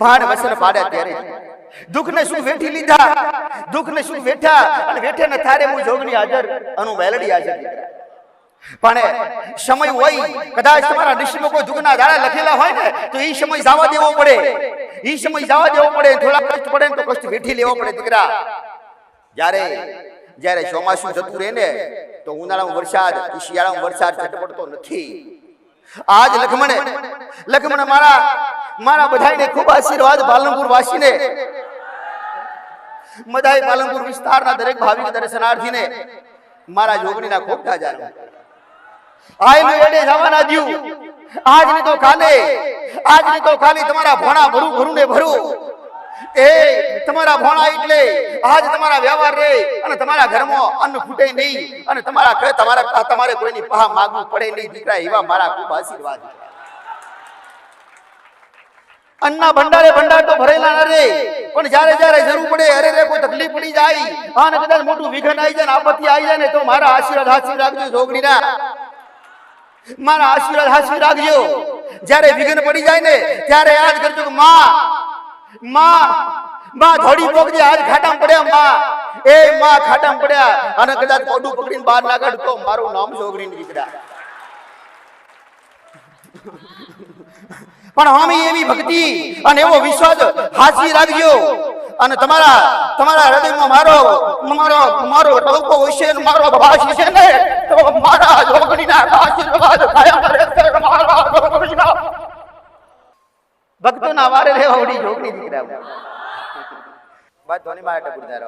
ભાણ વસન પાડે ત્યારે દુઃખ ને શું વેઠી લીધા? દુઃખ ને શું વેઠા? અને વેઠે ને થારે હું જોગની હાજર અનુ વેલડી હાજર પણ સમય હોય, કદાચ તમારા નિશ્ચયમાં કોઈ દુઃખના દાડા લખેલા હોય ને, તો એ સમય જવા દેવો પડે. એ સમય જવા દેવો પડે. થોડા કષ્ટ પડે તો કષ્ટ વેઠી લેવો પડે દીકરા. જ્યારે જ્યારે ચોમાસું જતું રહે ને, તો ઉનાળામાં વરસાદ, શિયાળામાં વરસાદ ઝટપડતો નથી. આજ લખમણે, લખમણ મારા મારા બધાને ખૂબ આશીર્વાદ પાલનપુર વાસીને મધાઈ પાલનપુર વિસ્તારના દરેક ભાવિક દર્શનાર્થીને મારા જોગણીના ખૂબ જાજા આયલું એડે જવાના દ્યું. આજની તો કાલે, આજની તો ખાલી તમારા ભોણા ભરું ભરું ને ભરું. એ તમારા ભોણા એટલે આજ તમારા વ્યવહાર રે અને તમારા ઘરમાં અન્ન ફૂટે નહીં અને તમારા તમારા તમારે કોઈની પાહ માગવું પડે નહીં દીકરા, એવા મારા ખૂબ આશીર્વાદ અન્ના ભંડારે ભંડાર તો ભરેલા ના રે. પણ જ્યારે જ્યારે જરૂર પડે, અરે રે, કોઈ તકલીફ પડી જાય. અને કદાચ મોટું વિઘન આવી જાય આપત્તિ આવી જાય ને તો મારા આશીર્વાદ હાસી રાખજો જોગણીના મારા આશીર્વાદ હાસી રાખજો. જ્યારે વિઘન પડી જાય ને, ત્યારે યાદ કરજો કે માં માં માં થોડી પોકજે આજ ખાટામ પડ્યા માં. એ માં ખાટામ પડ્યા. અને કદાચ મોઢું પકડીને બહાર ના કાઢ તો મારું નામ જોગણી દીકરા પણ અમે એવી ભક્તિ અને એવો વિશ્વાસ હાસી રાખજો. અને તમારા તમારા હૃદયમાં મારો મારો મારો ટોકો હશે મારો ભાષ છે ને, તો મારા જોગણીના આશીર્વાદ કાયમ રહેશે મારા જોગણીના. ભક્તોના વારે રહેવા ઓડી જોગણી દીકરા બાદ ધોની મારા ટપુરદાર